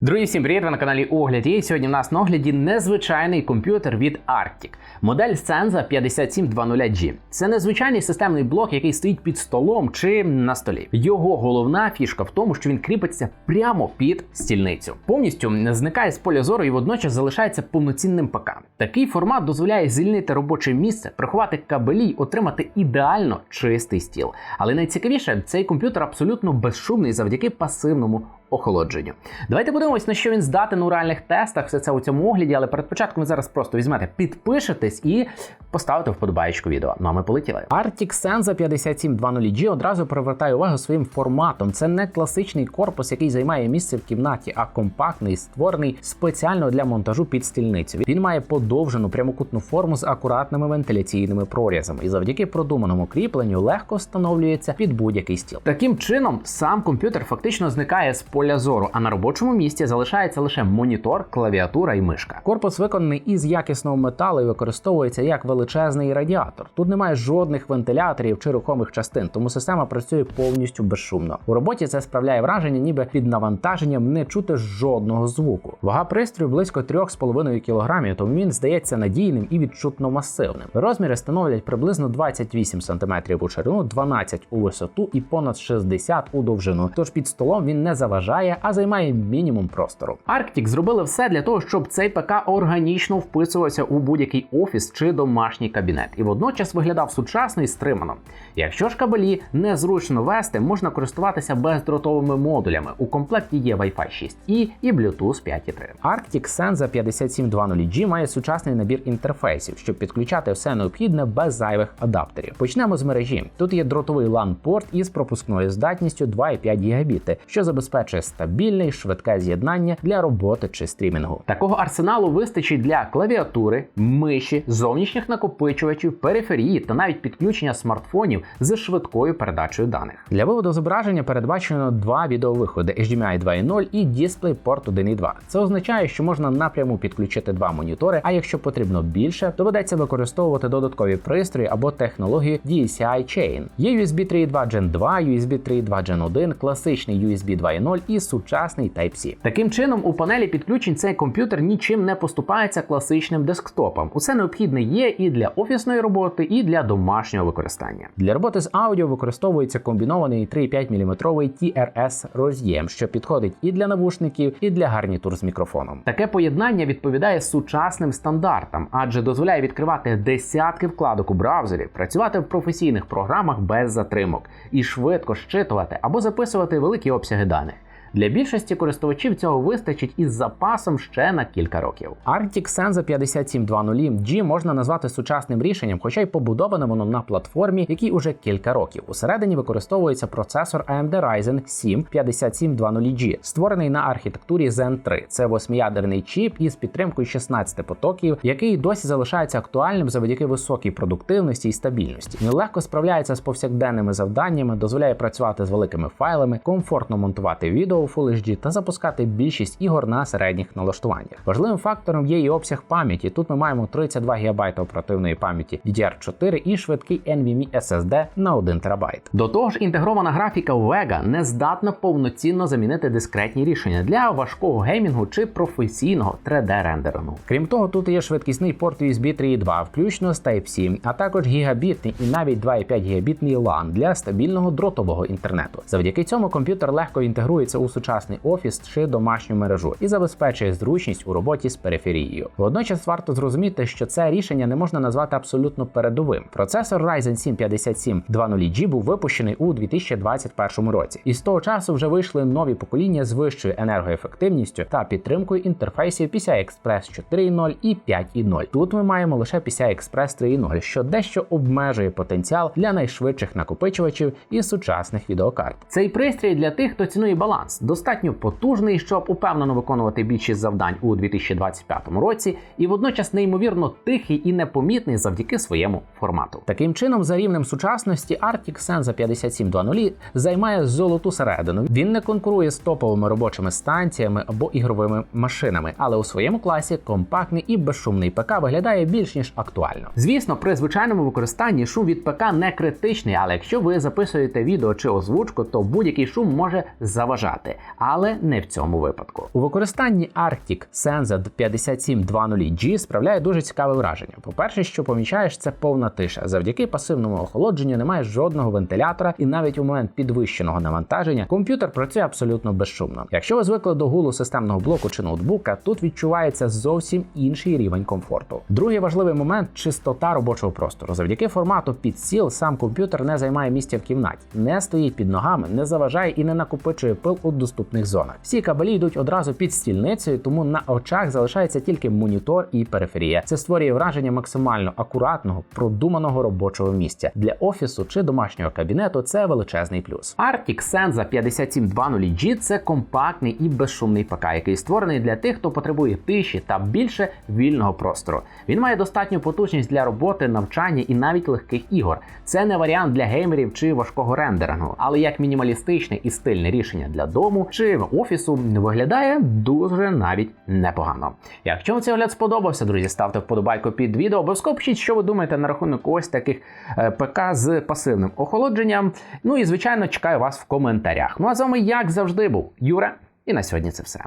Друзі, всім привіт! Ви на каналі Огляд. І сьогодні в нас на огляді незвичайний комп'ютер від Arctic. Модель Senza 5720G. Це незвичайний системний блок, який стоїть під столом чи на столі. Його головна фішка в тому, що він кріпиться прямо під стільницю. Повністю зникає з поля зору і водночас залишається повноцінним ПК. Такий формат дозволяє звільнити робоче місце, приховати кабелі й отримати ідеально чистий стіл. Але найцікавіше, цей комп'ютер абсолютно безшумний завдяки пасивному охолодженню. Давайте подивимось, на що він здатен у реальних тестах. Все це у цьому огляді, але перед початком ви зараз просто візьмете, підпишетесь і поставите вподобаєчку відео. Ну а ми полетіли. Arctic Senza 5720G одразу привертає увагу своїм форматом. Це не класичний корпус, який займає місце в кімнаті, а компактний, створений спеціально для монтажу під стільницю. Він має подовжену прямокутну форму з акуратними вентиляційними прорізами, і завдяки продуманому кріпленню легко встановлюється під будь-який стіл. Таким чином, сам комп'ютер фактично зникає з поля зору, а на робочому місці залишається лише монітор, клавіатура і мишка. Корпус виконаний із якісного металу і використовується як величезний радіатор. Тут немає жодних вентиляторів чи рухомих частин, тому система працює повністю безшумно. У роботі це справляє враження, ніби під навантаженням не чути жодного звуку. Вага пристрою близько 3,5 кг, тому він здається надійним і відчутно масивним. Розміри становлять приблизно 28 см у ширину, 12 у висоту і понад 60 у довжину. Тож під столом він не заважає, а займає мінімум простору. Arctic зробили все для того, щоб цей ПК органічно вписувався у будь-який офіс чи домашній кабінет, і водночас виглядав сучасно і стримано. Якщо ж кабелі незручно вести, можна користуватися бездротовими модулями. У комплекті є Wi-Fi 6E і Bluetooth 5.3. Arctic Senza 5720G має сучасний набір інтерфейсів, щоб підключати все необхідне без зайвих адаптерів. Почнемо з мережі. Тут є дротовий LAN-порт із пропускною здатністю 2,5 Гбіти, що забезпечує стабільне і швидке з'єднання для роботи чи стрімінгу. Такого арсеналу вистачить для клавіатури, миші, зовнішніх накопичувачів, периферії та навіть підключення смартфонів з швидкою передачею даних. Для виводу зображення передбачено два відеовиходи HDMI 2.0 і DisplayPort 1.2. Це означає, що можна напряму підключити два монітори, а якщо потрібно більше, доведеться використовувати додаткові пристрої або технологію DCI Chain. Є USB 3.2 Gen 2, USB 3.2 Gen 1, класичний USB 2.0 і сучасний Type-C. Таким чином, у панелі підключень цей комп'ютер нічим не поступається класичним десктопам. Усе необхідне є і для офісної роботи, і для домашнього використання. Для роботи з аудіо використовується комбінований 3,5 мм TRS роз'єм, що підходить і для навушників, і для гарнітур з мікрофоном. Таке поєднання відповідає сучасним стандартам, адже дозволяє відкривати десятки вкладок у браузері, працювати в професійних програмах без затримок і швидко щитувати або записувати великі обсяги даних. Для більшості користувачів цього вистачить із запасом ще на кілька років. Arctic Senza 5720G можна назвати сучасним рішенням, хоча й побудоване воно на платформі, якій уже кілька років. Усередині використовується процесор AMD Ryzen 7 5720G, створений на архітектурі Zen 3. Це восьмиядерний чіп із підтримкою 16 потоків, який досі залишається актуальним завдяки високій продуктивності і стабільності. Він легко справляється з повсякденними завданнями, дозволяє працювати з великими файлами, комфортно монтувати відео у Full HD та запускати більшість ігор на середніх налаштуваннях. Важливим фактором є і обсяг пам'яті. Тут ми маємо 32 ГБ оперативної пам'яті DDR4 і швидкий NVMe SSD на 1 ТБ. До того ж, інтегрована графіка Vega не здатна повноцінно замінити дискретні рішення для важкого геймінгу чи професійного 3D-рендерингу. Крім того, тут є швидкісний порт USB 3.2, включно з Type-C, а також гігабітний і навіть 2,5 гігабітний LAN для стабільного дротового інтернету. Завдяки цьому комп'ютер легко інтегрується у сучасний офіс чи домашню мережу і забезпечує зручність у роботі з периферією. Водночас варто зрозуміти, що це рішення не можна назвати абсолютно передовим. Процесор Ryzen 7 5720G був випущений у 2021 році, і з того часу вже вийшли нові покоління з вищою енергоефективністю та підтримкою інтерфейсів PCI Express 4.0 і 5.0. Тут ми маємо лише PCI Express 3.0, що дещо обмежує потенціал для найшвидших накопичувачів і сучасних відеокарт. Цей пристрій для тих, хто цінує баланс, достатньо потужний, щоб упевнено виконувати більшість завдань у 2025 році, і водночас неймовірно тихий і непомітний завдяки своєму формату. Таким чином, за рівнем сучасності, Arctic Senza 5720 займає золоту середину. Він не конкурує з топовими робочими станціями або ігровими машинами, але у своєму класі компактний і безшумний ПК виглядає більш ніж актуально. Звісно, при звичайному використанні шум від ПК не критичний, але якщо ви записуєте відео чи озвучку, то будь-який шум може заважати. Додати, але не в цьому випадку. У використанні Arctic Senza 5720G справляє дуже цікаве враження. По-перше, що помічаєш, це повна тиша. Завдяки пасивному охолодженню немає жодного вентилятора, і навіть у момент підвищеного навантаження комп'ютер працює абсолютно безшумно. Якщо ви звикли до гулу системного блоку чи ноутбука, тут відчувається зовсім інший рівень комфорту. Другий важливий момент чистота робочого простору. Завдяки формату під стіл сам комп'ютер не займає місця в кімнаті, не стоїть під ногами, не заважає і не накопичує пил у доступних зонах. Всі кабелі йдуть одразу під стільницею, тому на очах залишається тільки монітор і периферія. Це створює враження максимально акуратного, продуманого робочого місця для офісу чи домашнього кабінету. Це величезний плюс. Arctic Senza 5720G – це компактний і безшумний ПК, який створений для тих, хто потребує тиші та більше вільного простору. Він має достатню потужність для роботи, навчання і навіть легких ігор. Це не варіант для геймерів чи важкого рендерингу, але як мінімалістичне і стильне рішення для дому чи офісу виглядає дуже навіть непогано. Якщо вам цей огляд сподобався, друзі, ставте вподобайку під відео. Обов'язково пишіть, що ви думаєте на рахунок ось таких е, ПК з пасивним охолодженням. Ну і звичайно чекаю вас в коментарях. Ну а з вами, як завжди, був Юра, і на сьогодні це все.